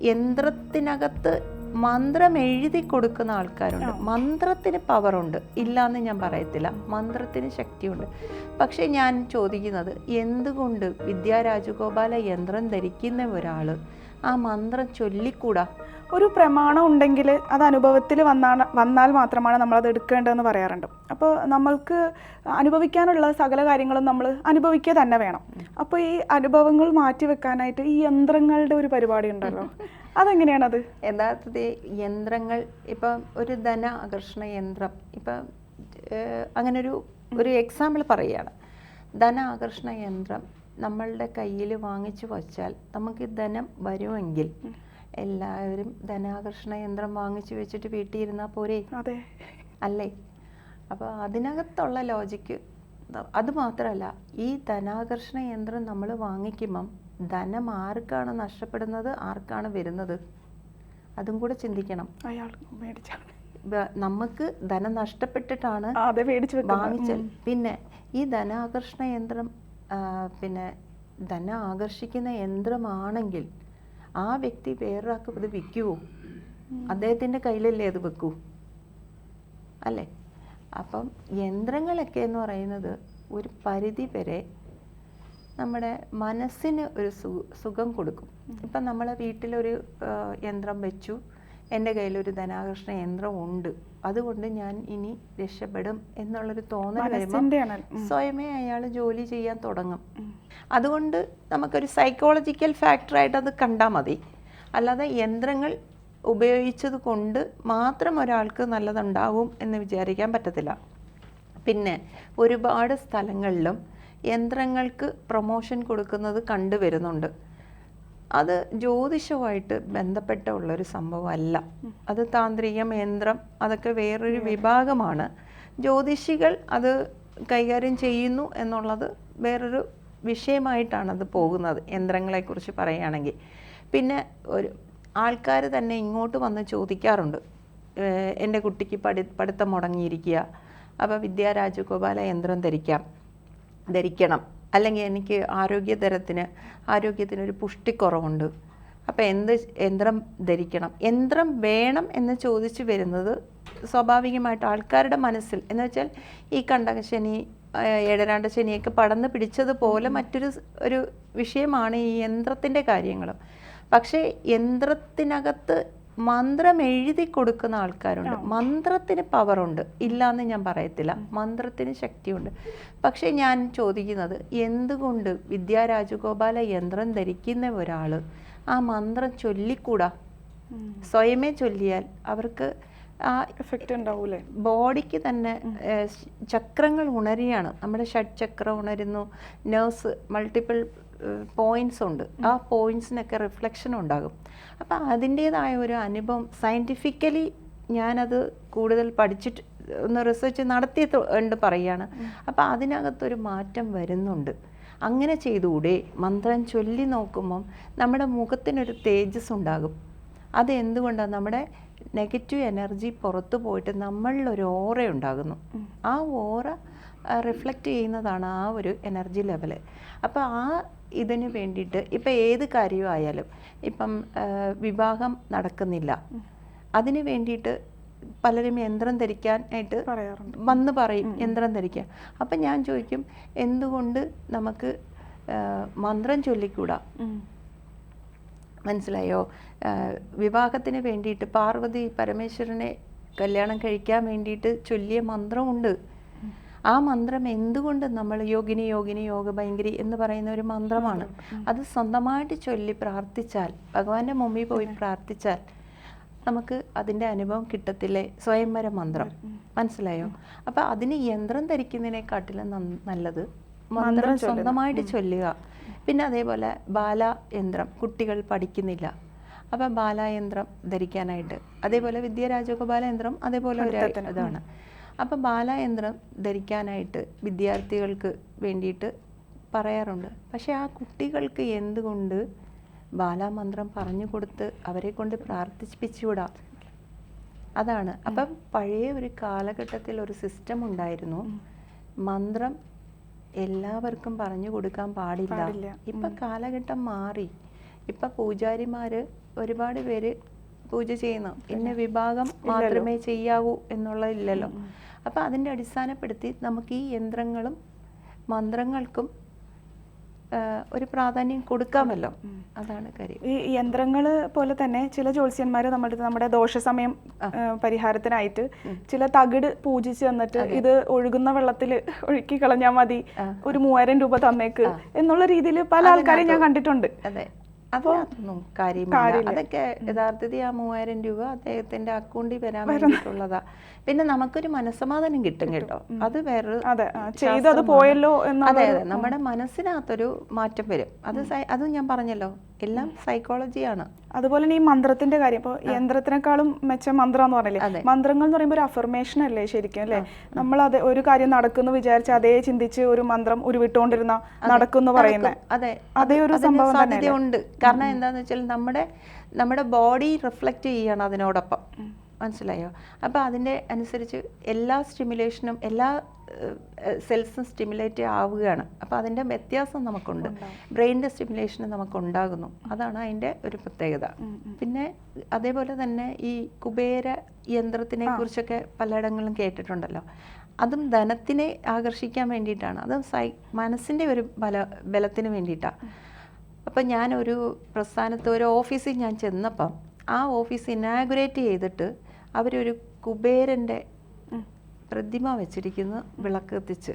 യന്ത്രത്തിനകത്ത് മന്ത്രം എഴുതി കൊടുക്കുന്ന ആൾക്കാരുണ്ട്. മന്ത്രത്തിന് പവറുണ്ട്. ഇല്ലാന്ന് ഞാൻ പറയത്തില്ല. മന്ത്രത്തിന് ശക്തിയുണ്ട്. പക്ഷേ ഞാൻ ചോദിക്കുന്നത് എന്തുകൊണ്ട് വിദ്യാ രാജഗോപാല യന്ത്രം ധരിക്കുന്ന ഒരാൾ ആ മന്ത്രം ചൊല്ലിക്കൂടാ? ഒരു പ്രമാണം ഉണ്ടെങ്കിൽ അത് അനുഭവത്തിൽ വന്നാണ് വന്നാൽ മാത്രമാണ് നമ്മളത് എടുക്കേണ്ടതെന്ന് പറയാറുണ്ട്. അപ്പോൾ നമ്മൾക്ക് അനുഭവിക്കാനുള്ള സകല കാര്യങ്ങളും നമ്മൾ അനുഭവിക്കുക തന്നെ വേണം. അപ്പോൾ ഈ അനുഭവങ്ങൾ മാറ്റി വെക്കാനായിട്ട് ഈ യന്ത്രങ്ങളുടെ ഒരു പരിപാടി ഉണ്ടല്ലോ. അതെങ്ങനെയാണത്? യഥാർത്ഥത്തിൽ യന്ത്രങ്ങൾ ഇപ്പം ഒരു ധന ആകർഷണ യന്ത്രം ഇപ്പം അങ്ങനൊരു ഒരു എക്സാമ്പിൾ പറയുകയാണ്. ധന ആകർഷണ യന്ത്രം നമ്മളുടെ കയ്യിൽ വാങ്ങിച്ചു വച്ചാൽ നമുക്ക് ധനം വരുമെങ്കിൽ എല്ലാവരും ധനാകർഷണ യന്ത്രം വാങ്ങിച്ചു വെച്ചിട്ട് വീട്ടിൽ ഇരുന്നാൽ പോരെ? അതെ. അല്ലേ? അപ്പോൾ അതിനകത്തുള്ള ലോജിക്ക് അത് മാത്രമല്ല ഈ ധനാകർഷണ യന്ത്രം നമ്മൾ വാങ്ങിക്കുമ്പം ധനം ആർക്കാണ് നഷ്ടപ്പെടുന്നത് ആർക്കാണ് വരുന്നത്? അതും കൂടെ ചിന്തിക്കണം. അയാൾ മേടിച്ചാണ്. നമുക്ക് ധനം നഷ്ടപ്പെട്ടിട്ടാണ് വെക്കുന്നത്. പിന്നെ ഈ ധനാകർഷണ യന്ത്രം പിന്നെ ധനം ആകർഷിക്കുന്ന യന്ത്രമാണെങ്കിൽ ആ വ്യക്തി വേറൊരാൾക്ക് ഇത് വിൽക്കുവോ? അദ്ദേഹത്തിന്റെ കയ്യിലല്ലേ അത് വെക്കൂ? അല്ലേ? അപ്പം യന്ത്രങ്ങളൊക്കെ എന്ന് പറയുന്നത് ഒരു പരിധി വരെ നമ്മുടെ മനസ്സിന് ഒരു സുഖം കൊടുക്കും. ഇപ്പം നമ്മൾ വീട്ടിലൊരു യന്ത്രം വെച്ചു. എന്റെ കയ്യിലൊരു ധനാകർഷണ യന്ത്രം ഉണ്ട്. അതുകൊണ്ട് ഞാൻ ഇനി രക്ഷപ്പെടും എന്നുള്ളൊരു തോന്നൽ വരുമ്പോൾ സ്വയമേ അയാൾ ജോലി ചെയ്യാൻ തുടങ്ങും. അതുകൊണ്ട് നമുക്കൊരു സൈക്കോളജിക്കൽ ഫാക്ടറായിട്ട് അത് കണ്ടാൽ മതി. അല്ലാതെ യന്ത്രങ്ങൾ ഉപയോഗിച്ചത് കൊണ്ട് മാത്രം ഒരാൾക്ക് നല്ലതുണ്ടാവും എന്ന് വിചാരിക്കാൻ പറ്റത്തില്ല. പിന്നെ ഒരുപാട് സ്ഥലങ്ങളിലും യന്ത്രങ്ങൾക്ക് പ്രൊമോഷൻ കൊടുക്കുന്നത് കണ്ടുവരുന്നുണ്ട് അത് ജ്യോതിഷവുമായിട്ട് ബന്ധപ്പെട്ട ഉള്ളൊരു സംഭവമല്ല. അത് താന്ത്രികം യന്ത്രം അതൊക്കെ വേറൊരു വിഭാഗമാണ്. ജ്യോതിഷികൾ അത് കൈകാര്യം ചെയ്യുന്നു എന്നുള്ളത് വേറൊരു വിഷയമായിട്ടാണ് അത് പോകുന്നത് യന്ത്രങ്ങളെക്കുറിച്ച് പറയുകയാണെങ്കിൽ. പിന്നെ ഒരു ആൾക്കാർ തന്നെ ഇങ്ങോട്ട് വന്ന് ചോദിക്കാറുണ്ട്. എന്റെ കുട്ടിക്ക് പഠി പഠിത്തം മുടങ്ങിയിരിക്കുക. അപ്പോൾ വിദ്യാരാജഗോപാല യന്ത്രം ധരിക്കാം. ധരിക്കണം. അല്ലെങ്കിൽ എനിക്ക് ആരോഗ്യതരത്തിന് ആരോഗ്യത്തിനൊരു പുഷ്ടിക്കുറവുണ്ട്. അപ്പോൾ എന്ത് യന്ത്രം ധരിക്കണം? യന്ത്രം വേണം എന്ന് ചോദിച്ചു വരുന്നത് സ്വാഭാവികമായിട്ട് ആൾക്കാരുടെ മനസ്സിൽ. എന്ന് വെച്ചാൽ ഈ കണ്ടകശനി ശനി ഏഴരാണ്ട ശനിയൊക്കെ പടന്ന് പിടിച്ചതുപോലെ മറ്റൊരു ഒരു വിഷയമാണ് ഈ യന്ത്രത്തിന്റെ കാര്യങ്ങൾ പക്ഷേ യന്ത്രത്തിനകത്ത് മന്ത്രം എഴുതി കൊടുക്കുന്ന ആൾക്കാരുണ്ട്. മന്ത്രത്തിന് പവറുണ്ട് ഇല്ല എന്ന് ഞാൻ പറയത്തില്ല. മന്ത്രത്തിന് ശക്തിയുണ്ട്. പക്ഷേ ഞാൻ ചോദിക്കുന്നത് എന്തുകൊണ്ട് വിദ്യാ രാജഗോപാല യന്ത്രം ധരിക്കുന്ന ഒരാൾ ആ മന്ത്രം ചൊല്ലിക്കൂടാ? സ്വയമേ ചൊല്ലിയാൽ അവർക്ക് ആ എഫക്റ്റ് ഉണ്ടാവൂലേ? ബോഡിക്ക് തന്നെ ചക്രങ്ങൾ ഉണരുകയാണ്. നമ്മുടെ ഷഡ്ചക്രം ഉണരുന്നു. നേഴ്സ് മൾട്ടിപ്പിൾ പോയിന്റ്സ് ഉണ്ട്. ആ പോയിന്റ്സിനൊക്കെ റിഫ്ലക്ഷൻ ഉണ്ടാകും. അപ്പം അതിന്റെതായ ഒരു അനുഭവം സയന്റിഫിക്കലി ഞാനത് കൂടുതൽ പഠിച്ചിട്ട് ഒന്ന് റിസർച്ച് നടത്തി ഉണ്ട് പറയുകയാണ്. അപ്പം അതിനകത്തൊരു മാറ്റം വരുന്നുണ്ട്. അങ്ങനെ ചെയ്തുകൂടെ? മന്ത്രം ചൊല്ലി നോക്കുമ്പം നമ്മുടെ മുഖത്തിനൊരു തേജസ് ഉണ്ടാകും. അതെന്തുകൊണ്ടാണ് നമ്മുടെ നെഗറ്റീവ് എനർജി പുറത്തു പോയിട്ട് നമ്മളിലൊരു ഓറ ഉണ്ടാകുന്നു. ആ ഓറ റിഫ്ലക്റ്റ് ചെയ്യുന്നതാണ് ആ ഒരു എനർജി ലെവൽ അപ്പോൾ ആ ഇതിന് വേണ്ടിയിട്ട് ഇപ്പം ഏത് കാര്യമായാലും ഇപ്പം വിവാഹം നടക്കുന്നില്ല. അതിന് വേണ്ടിയിട്ട് പലരും യന്ത്രം ധരിക്കാനായിട്ട് പറയാറുണ്ട്. വന്ന് പറയും യന്ത്രം ധരിക്കുക അപ്പം ഞാൻ ചോദിക്കും എന്തുകൊണ്ട് നമുക്ക് മന്ത്രം ചൊല്ലിക്കൂടാ? മനസ്സിലായോ? വിവാഹത്തിന് വേണ്ടിയിട്ട് പാർവതി പരമേശ്വരനെ കല്യാണം കഴിക്കാൻ വേണ്ടിയിട്ട് ചൊല്ലിയ മന്ത്രമുണ്ട്. ആ മന്ത്രം എന്തുകൊണ്ട് നമ്മൾ യോഗിനി യോഗിനി യോഗ ഭയങ്കരി എന്ന് പറയുന്ന ഒരു മന്ത്രമാണ്. അത് സ്വന്തമായിട്ട് ചൊല്ലി പ്രാർത്ഥിച്ചാൽ ഭഗവാന്റെ മുമ്പിൽ പോയി പ്രാർത്ഥിച്ചാൽ നമുക്ക് അതിന്റെ അനുഭവം കിട്ടത്തില്ലേ? സ്വയംവര മന്ത്രം. മനസ്സിലായോ? അപ്പം അതിന് യന്ത്രം ധരിക്കുന്നതിനെക്കാട്ടിലും നല്ലത് മന്ത്രം സ്വന്തമായിട്ട് ചൊല്ലുക. പിന്നെ അതേപോലെ ബാലയന്ത്രം കുട്ടികൾ പഠിക്കുന്നില്ല. അപ്പം ബാലയന്ത്രം ധരിക്കാനായിട്ട്. അതേപോലെ വിദ്യാരാജഗോപാലയന്ത്രം അതേപോലെ ഒരു ഇതാണ്. അപ്പം ബാലയന്ത്രം ധരിക്കാനായിട്ട് വിദ്യാർത്ഥികൾക്ക് വേണ്ടിയിട്ട് പറയാറുണ്ട്. പക്ഷേ ആ കുട്ടികൾക്ക് എന്തുകൊണ്ട് ബാലാമന്ത്രം പറഞ്ഞു കൊടുത്ത് അവരെ കൊണ്ട് പ്രാർത്ഥിപ്പിച്ചുകൂടാ അതാണ്. അപ്പം പഴയ ഒരു കാലഘട്ടത്തിൽ ഒരു സിസ്റ്റം ഉണ്ടായിരുന്നു. മന്ത്രം എല്ലാവർക്കും പറഞ്ഞു കൊടുക്കാൻ പാടില്ല. പാടില്ല. ഇപ്പൊ കാലഘട്ടം മാറി. ഇപ്പൊ പൂജാരിമാര് ഒരുപാട് പേര് പൂജ ചെയ്യുന്നു. ഇന്ന വിഭാഗം മാത്രമേ ചെയ്യാവൂ എന്നുള്ളതില്ലല്ലോ. അപ്പോൾ അതിന്റെ അടിസ്ഥാനപ്പെടുത്തി നമുക്ക് ഈ യന്ത്രങ്ങളും മന്ത്രങ്ങൾക്കും ഒരു പ്രാധാന്യം കൊടുക്കാമല്ലോ. അതാണ് കാര്യം. ഈ യന്ത്രങ്ങൾ പോലെ തന്നെ ചില ജ്യോത്സ്യന്മാർ നമ്മുടെ നമ്മുടെ ദോഷസമയം പരിഹാരത്തിനായിട്ട് ചില തകിട് പൂജിച്ച് തന്നിട്ട് ഇത് ഒഴുകുന്ന വെള്ളത്തിൽ ഒഴുക്കി കളഞ്ഞാൽ മതി. ഒരു മൂവായിരം രൂപ തന്നേക്ക് എന്നുള്ള രീതിയിൽ പല ആൾക്കാരെയും ഞാൻ കണ്ടിട്ടുണ്ട്. അതിനകത്തൊന്നും കാര്യമില്ല. അതൊക്കെ യഥാർത്ഥത്തിൽ ആ മൂവായിരം രൂപ അദ്ദേഹത്തിന്റെ അക്കൗണ്ടിൽ വരാൻ വേണ്ടിയിട്ടുള്ളതാ. പിന്നെ നമുക്കൊരു മനസ്സമാധാനം കിട്ടും കേട്ടോ. അത് വേറൊരു അത് പോയല്ലോ അതെ അതെ. നമ്മുടെ മനസ്സിനകത്തൊരു മാറ്റം വരും. അത് അത് ഞാൻ പറഞ്ഞല്ലോ. എല്ലാം സൈക്കോളജിയാണ് അതുപോലെ തന്നെ ഈ മന്ത്രത്തിന്റെ കാര്യം. ഇപ്പോൾ യന്ത്രത്തിനേക്കാളും മെച്ചം മന്ത്രം എന്ന് പറഞ്ഞില്ലേ? മന്ത്രങ്ങൾ എന്ന് പറയുമ്പോൾ ഒരു അഫർമേഷൻ അല്ലേ ശരിക്കും അല്ലേ? നമ്മൾ അത് ഒരു കാര്യം നടക്കുന്നു വിചാരിച്ച് അതേ ചിന്തിച്ച് ഒരു മന്ത്രം ഉരുവിട്ടുകൊണ്ടിരുന്ന നടക്കുന്നു പറയുന്നത് അതെ. അതേ ഒരു സംഭവം സാധ്യതയുണ്ട്. കാരണം എന്താന്ന് വെച്ചാൽ നമ്മുടെ നമ്മുടെ ബോഡി റിഫ്ലക്റ്റ് ചെയ്യണം അതിനോടൊപ്പം. മനസ്സിലായോ? അപ്പോൾ അതിന്റെ അനുസരിച്ച് എല്ലാ സ്റ്റിമുലേഷനും എല്ലാ സെൽസും സ്റ്റിമുലേറ്റ് ആവുകയാണ്. അപ്പോൾ അതിന്റെ വ്യത്യാസം നമുക്കുണ്ട്. ബ്രെയിനിന്റെ സ്റ്റിമുലേഷൻ നമുക്കുണ്ടാകുന്നു. അതാണ് അതിന്റെ ഒരു പ്രത്യേകത. പിന്നെ അതേപോലെ തന്നെ ഈ കുബേര യന്ത്രത്തിനെ കുറിച്ചൊക്കെ പലയിടങ്ങളിലും കേട്ടിട്ടുണ്ടല്ലോ. അതും ധനത്തിനെ ആകർഷിക്കാൻ വേണ്ടിയിട്ടാണ്. അതും സൈ മനസ്സിന്റെ ഒരു ബല ബലത്തിന് വേണ്ടിയിട്ടാണ് അപ്പം ഞാനൊരു പ്രസ്ഥാനത്ത് ഒരു ഓഫീസിൽ ഞാൻ ചെന്നപ്പം ആ ഓഫീസ് ഇനാഗുറേറ്റ് ചെയ്തിട്ട് അവരൊരു കുബേരന്റെ പ്രതിമ വെച്ചിരിക്കുന്നു വിളക്ക് എത്തിച്ച്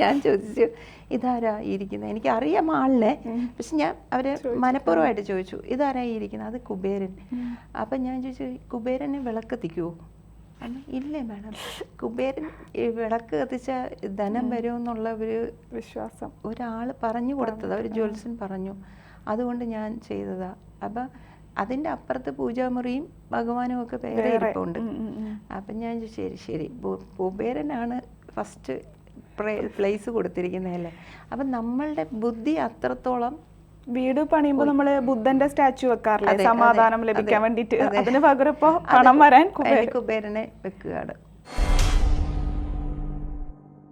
ഞാൻ ചോദിച്ചു ഇതാരാ ഇരിക്കുന്നത് എനിക്ക് അറിയാം ആളിനെ പക്ഷെ ഞാൻ അവരെ മനഃപൂർവമായിട്ട് ചോദിച്ചു ഇതാരാ ഇരിക്കുന്നത് അത് കുബേരൻ. അപ്പം ഞാൻ ചോദിച്ചു കുബേരനെ വിളക്ക് കത്തിക്കുമോ ഇല്ലേ മാഡം കുബേരൻ വിളക്ക് കത്തിച്ച ധനം വരുമെന്നുള്ള ഒരു വിശ്വാസം. ഒരാൾ പറഞ്ഞു കൊടുത്തതാ ഒരു ജ്യോത്സ്യൻ പറഞ്ഞു. അതുകൊണ്ട് ഞാൻ ചെയ്തതാ. അപ്പം അതിന്റെ അപ്പുറത്ത് പൂജാമുറിയും ഭഗവാനും ഒക്കെ വേറെ. ഇരിപ്പുണ്ട്. അപ്പം ഞാൻ ശരി ശരി. പൂപേരനാണ് കുബേരനാണ് ഫസ്റ്റ് പ്ലേസ് കൊടുത്തിരിക്കുന്നതല്ലേ? അപ്പം നമ്മളുടെ ബുദ്ധി അത്രത്തോളം വീട് പണിയുമ്പോൾ നമ്മൾ ബുദ്ധന്റെ സ്റ്റാച്ചു വെക്കാറില്ലേ? സമാധാനം ലഭിക്കാൻ വേണ്ടിയിട്ട്. അതെ. അതിന് പകരം ഇപ്പൊ പണം വരാൻ കുബേരനെ വെക്കുകയാണ്.